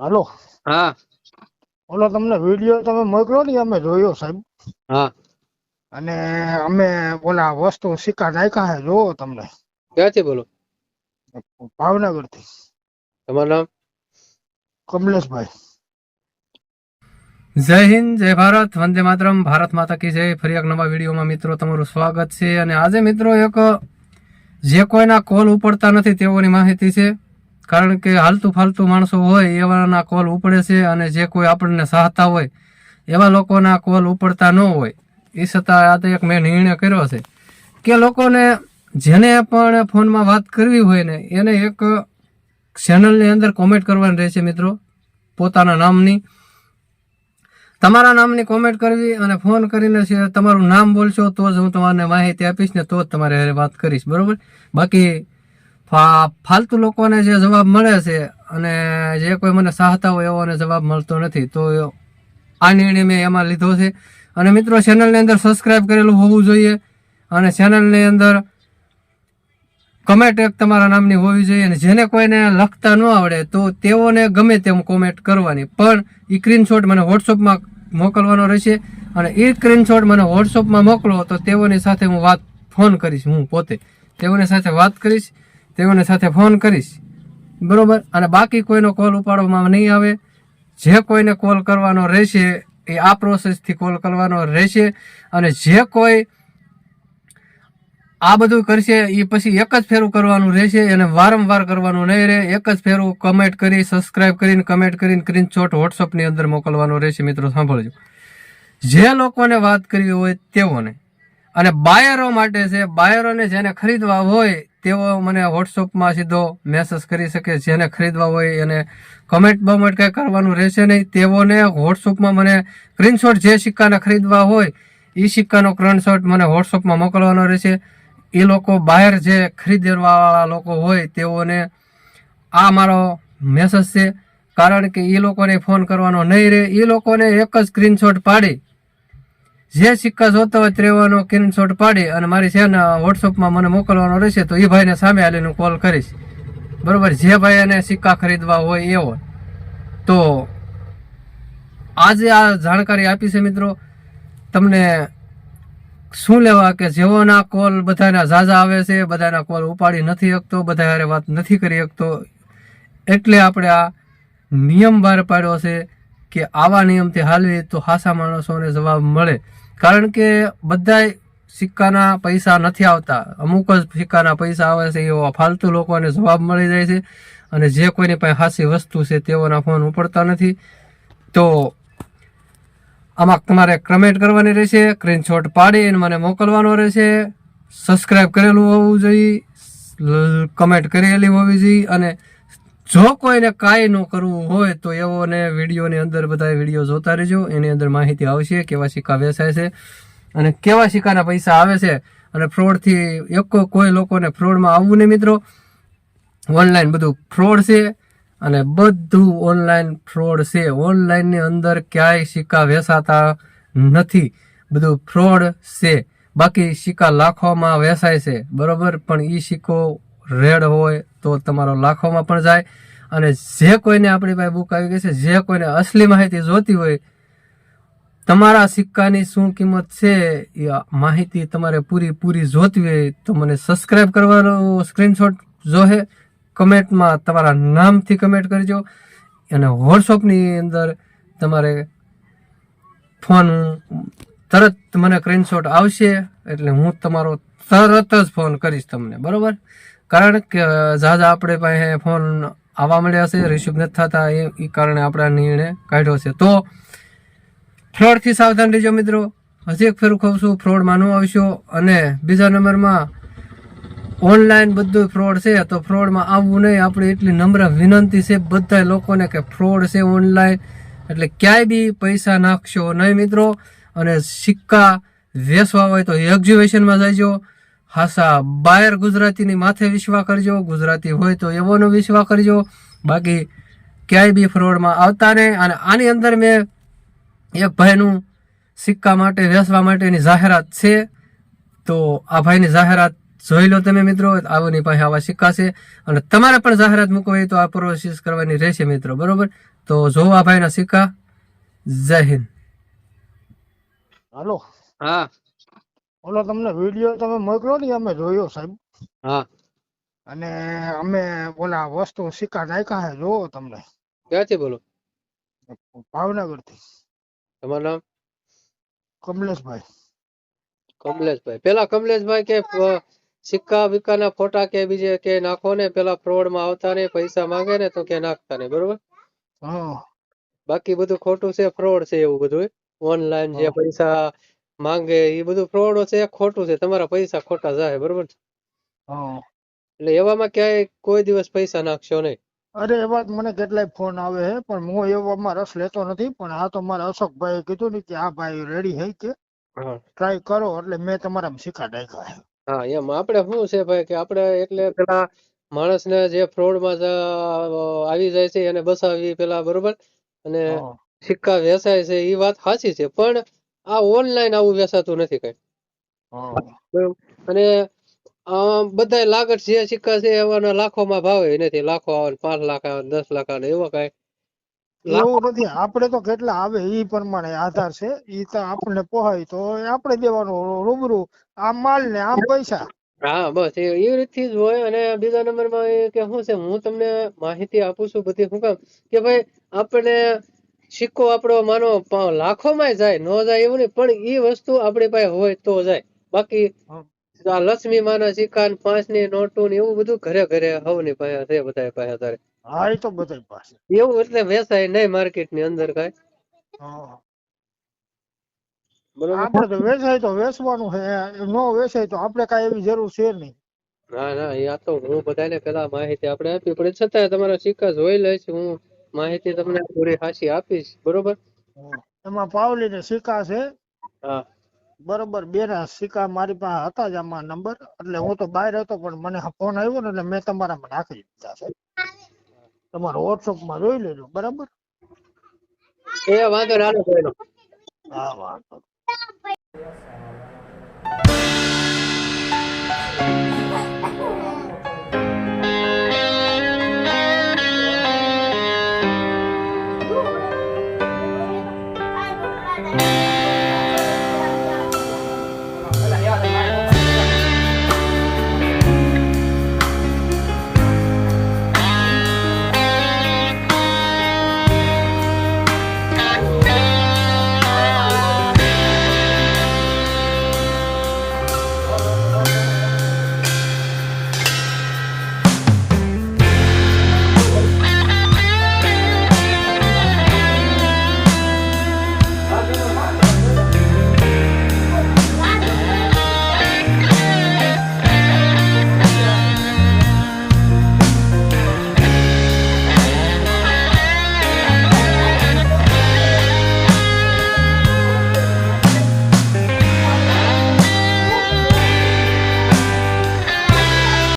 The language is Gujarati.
હાલો. હા. ઓલો તમને વીડિયો તમે મોકલો ને અમે જોયો સાહેબ. હા. અને અમે ઓલા વસ્તુ સિક્કા નાખ્યા છે જોવો તમને. ક્યાંથી બોલો? ભાવનગરથી તમારું નામ? કમલેશભાઈ. જય હિન્દ જય ભારત વંદે માતરમ ભારત માતા કી જય. ફરી એક નવા વિડીયોમાં મિત્રો તમારું સ્વાગત છે. અને આજે મિત્રો એક જે કોઈના કોલ ઉપડતા નથી તેઓની માહિતી છે. કારણ કે હાલતું ફાલતું માણસો હોય, એવાના કોલ ઉપડે છે અને જે કોઈ આપણને ચાહતા હોય, એવા લોકોના કોલ ઉપડતા ન હોય. એ છતાં આ તો એક મેં નિર્ણય કર્યો છે કે લોકોને જેને પણ ફોનમાં વાત કરવી હોય ને, એને એક ચેનલની અંદર કોમેન્ટ કરવાની રહેશે મિત્રો, પોતાના નામની. તમારા નામની કોમેન્ટ કરવી અને ફોન કરીને તમારું નામ બોલશો તો જ હું તમારને માહિતી આપીશ ને તો જ તમારે વાત કરીશ, બરાબર? બાકી ફાલતુ લોકોને જે જવાબ મળે છે અને જે કોઈ મને ચાહતા હોય એવોને જવાબ મળતો નથી, તો આ નિર્ણય મેં એમાં લીધો છે. અને મિત્રો ચેનલની અંદર સબસ્ક્રાઈબ કરેલું હોવું જોઈએ અને ચેનલની અંદર કમેન્ટ એક તમારા નામની હોવી જોઈએ અને જેને કોઈને લખતા ન આવડે, તો તેઓને ગમે તેમ કોમેન્ટ કરવાની. પણ એ સ્ક્રીનશોટ મને વોટ્સઅપમાં મોકલવાનો રહેશે અને એ સ્ક્રીનશોટ મને વોટ્સઅપમાં મોકલો તો તેઓની સાથે હું વાત ફોન કરીશ હું પોતે. તેઓની સાથે વાત કરીશ તેઓની સાથે ફોન કરીશ. બરોબર? અને બાકી કોઈનો કોલ ઉપાડવામાં નહીં આવે. જે કોઈને કોલ કરવાનો રહેશે, એ આ પ્રોસેસથી કોલ કરવાનો રહેશે. અને જે કોઈ આ બધું કરશે એ પછી એક જ ફેરું કરવાનું રહેશે. અને વારંવાર કરવાનું નહીં રહે. એક જ ફેરું કમેન્ટ કરી સબસ્ક્રાઇબ કરીને, કમેન્ટ કરીને સ્ક્રીનશોટ વોટ્સઅપની અંદર મોકલવાનો રહેશે. મિત્રો, સાંભળજો. જે લોકોને વાત કરવી હોય તેઓને અને બાયરો માટે છે, બાયરોને જેને ખરીદવા હોય, તેઓ મને વોટ્સઅપમાં સીધો મેસેજ કરી શકે, જેને ખરીદવા હોય એને કમેન્ટ બમેન્ટ કંઈ કરવાનું રહેશે નહીં. તેઓને વોટ્સઅપમાં મને સ્ક્રીનશોટ જે સિક્કાને ખરીદવા હોય એ સિક્કાનો સ્ક્રીનશોટ મને વોટ્સઅપમાં મોકલવાનો રહેશે. એ લોકો બહાર જે ખરીદવાવાળા લોકો હોય, તેઓને આ મારો મેસેજ છે. કારણ કે એ લોકોને ફોન કરવાનો નહીં રહે. એ લોકોને એક જ સ્ક્રીનશોટ પાડી જે સિક્કા જોતા હોય ત્રેવાનો સ્ક્રીનશોટ પાડી અને મારી છે ને વોટ્સઅપમાં મને મોકલવાનો રહેશે, તો એ ભાઈને સામે આવીને હું કોલ કરીશ. બરાબર? જે ભાઈ એને સિક્કા ખરીદવા હોય એવો તો આજે આ જાણકારી આપી છે મિત્રો. તમને શું લેવા કે જેઓના કોલ બધાના ઝાઝા આવે છે, બધાના કોલ ઉપાડી નથી શકતો, બધા હારે વાત નથી કરી શકતો. એટલે આપણે આ નિયમ બહાર પાડ્યો છે કે આવા નિયમથી હાલવી તો હાસા માણસોને જવાબ મળે. કારણ કે બધાય સિક્કાના પૈસા નથી આવતા. અમુક જ સિક્કાના પૈસા આવે છે, એવા ફાલતુ લોકોને જવાબ મળી જાય છે અને જે કોઈની પાસે હાસી વસ્તુ છે, તેઓના ફોન ઉપડતા નથી. તો આમાં તમારે કમેન્ટ કરવાની રહેશે સ્ક્રીનશોટ પાડીને મને મોકલવાનો રહેશે. સબસ્ક્રાઈબ કરેલું હોવું જોઈએ કમેન્ટ કરેલી હોવી જોઈએ અને જો કોઈને કાંઈ ન કરવું હોય તો એવોને વિડીયોની અંદર બધા વીડિયો જોતા રહેજો. એની અંદર માહિતી આવશે, કેવા સિક્કા વેચાય છે અને કેવા સિક્કાના પૈસા આવે છે અને ફ્રોડથી એક કોઈ લોકોને ફ્રોડમાં આવવું નહીં મિત્રો. ઓનલાઈન બધું ફ્રોડ છે અને બધું ઓનલાઈન ફ્રોડ છે. ઓનલાઈનની અંદર ક્યાંય સિક્કા વેચાતા નથી. બધું ફ્રોડ છે. બાકી સિક્કા લાખોમાં વેચાય છે. બરોબર? પણ એ સિક્કો રેડ હોય તો તમારો લાખોમાં પણ જાય. અને જે કોઈને આપણી પાસે બુક આવી ગઈ છે, જે કોઈને અસલી માહિતી જોતી હોય, તમારા સિક્કાની શું કિંમત છે, એ માહિતી તમારે પૂરી પૂરી જોતી હોય તો મને સબસ્ક્રાઈબ કરવાનો સ્ક્રીનશોટ જોહે કમેન્ટમાં તમારા નામથી કમેન્ટ કરજો. અને વોટ્સઅપની અંદર તમારે ફોન તરત મને સ્ક્રીનશોટ આવશે, એટલે હું તમારો તરત જ ફોન કરીશ તમને. બરોબર? કારણ કે ઝાઝા આપણે પાસે ફોન આવવા મળ્યા છે રિસીવ નથી થતા, એ કારણે આપણે નિર્ણય કાઢ્યો છે. તો ફ્રોડથી સાવધાન રહેજો મિત્રો. હજી એક ફેરું કહું છું ફ્રોડમાં ન આવશો. અને બીજા નંબરમાં ઓનલાઈન બધું ફ્રોડ છે, તો ફ્રોડમાં આવવું નહીં. આપણી એટલી નમ્ર વિનંતી છે બધા લોકોને કે ફ્રોડ છે ઓનલાઈન એટલે ક્યાંય બી પૈસા નાખશો નહીં મિત્રો. અને સિક્કા વેસવા હોય તો એક્ઝિબિશનમાં જઈજો હાસા બાયર ગુજરાતીની માથે વિશ્વા કરજો ગુજરાતી હોય તો એવોનો વિશ્વા કરજો. બાકી ક્યાંય બી ફ્રોડમાં આવતા નહીં અને આની અંદર મેં એક ભાઈનું સિક્કા માટે વેચવા માટેની જાહેરાત છે. તો આ ભાઈની જાહેરાત જોઈ લો તમે મિત્રો આવોની પાસે આવા સિક્કા છે. અને તમારે પણ જાહેરાત મૂકવી હોય તો આ પ્રોસેસ કરવાની રહેશે મિત્રો બરોબર? તો જો આ ભાઈના સિક્કા જય હિન્દ. હાલો. હા. ઓલો તમને વીડિયો તમે મોકલો ને અમે જોયો સાહેબ. હા. અને અમે ઓલા વસ્તુ સિક્કા નાખ્યા હે જોવો તમને. ક્યાંથી બોલો? ભાવનગરથી તમારું નામ? કમલેશભાઈ. કમલેશભાઈ. પેલા કમલેશભાઈ કે સિક્કા વિક્કાના ફોટા કે બીજે કે નાખો ને પેલા ફ્રોડમાં આવતા ને પૈસા માંગે ને તો કે નાખતા ને બરોબર? હા. બાકી બધું ખોટું છે ફ્રોડ છે એવું બધું ઓનલાઈન જે પૈસા માંગે એ બધું ફ્રોડ છે ખોટું છે તમારા પૈસા ખોટા જાય બરોબર એટલે એવામાં ક્યાંય કોઈ દિવસ પૈસા નાખશો નહીં. અરે એવા જ મને કેટલાય ફોન આવે છે પણ હું એવામાં રસ લેતો નથી પણ આ તો મારા અશોકભાઈએ કીધું ને કે આ ભાઈ રેડી હે કે? ટ્રાય કરો એટલે મેં તમારા શીખા દેખાય હા. એમ. આપણે શું છે ભાઈ કે આપણે એટલે પેલા માણસને જે ફ્રોડમાં આવી જાય છે એને બસાવી પેલા બરોબર? અને સિક્કા વેચાય છે એ વાત સાચી છે પણ આ ઓનલાઈન આવું વેચાતું નથી કઈ. અને બધા લાગત જે સિક્કા છે એવાના લાખોમાં ભાવે નથી લાખો આવે પાંચ લાખ આવે દસ લાખ આવે એવા કઈ. એવું નથી. આપણે તો કેટલા આવે એ પ્રમાણે આધાર છે. એ તો આપણને પોહાય તો આપણે દેવાનું રૂબરૂ આ માલ ને આ પૈસા. હા બસ. એ રીતથી જ હોય અને બીજા નંબરમાં એ કે શું છે હું તમને માહિતી આપું છું બધી શું કામ. કે ભાઈ આપણે સિક્કો આપણો માનો લાખોમાં જાય ન જાય એવું નહીં પણ એ વસ્તુ આપણી પાસે હોય તો જાય. બાકી આ લક્ષ્મી માના સિક્કા ને પાંચની નોટો ને એવું બધું ઘરે ઘરે હવની પાસે છે બધા પાસે અત્યારે. હા એ તો બધા પાસે. એવું એટલે વેચાય નહીં માર્કેટની અંદર કઈ. આપણે તો વેચાય તો વેચવાનું છે નો વેચાય તો આપણે કઈ એવી જરૂર છે નહીં. ના ના એ આ તો હું બધાને પેલા માહિતી આપણે આપી પણ છતાંય તમારા સિક્કા જોઈ લઈશ હું માહિતી તમને પૂરી સાચી આપીશ બરોબર? એમાં પાવલી ને સિક્કા છે. હા. બરોબર બે ના સિક્કા મારી પાસે હતા જ આમાં નંબર એટલે હું તો બહાર હતો પણ મને ફોન આવ્યો ને એટલે મેં તમારામાં નાખી દીધા છે. તમારો વોટ્સઅપમાં જોઈ લેજો બરાબર? એ વાંધો ના હા વાંધો.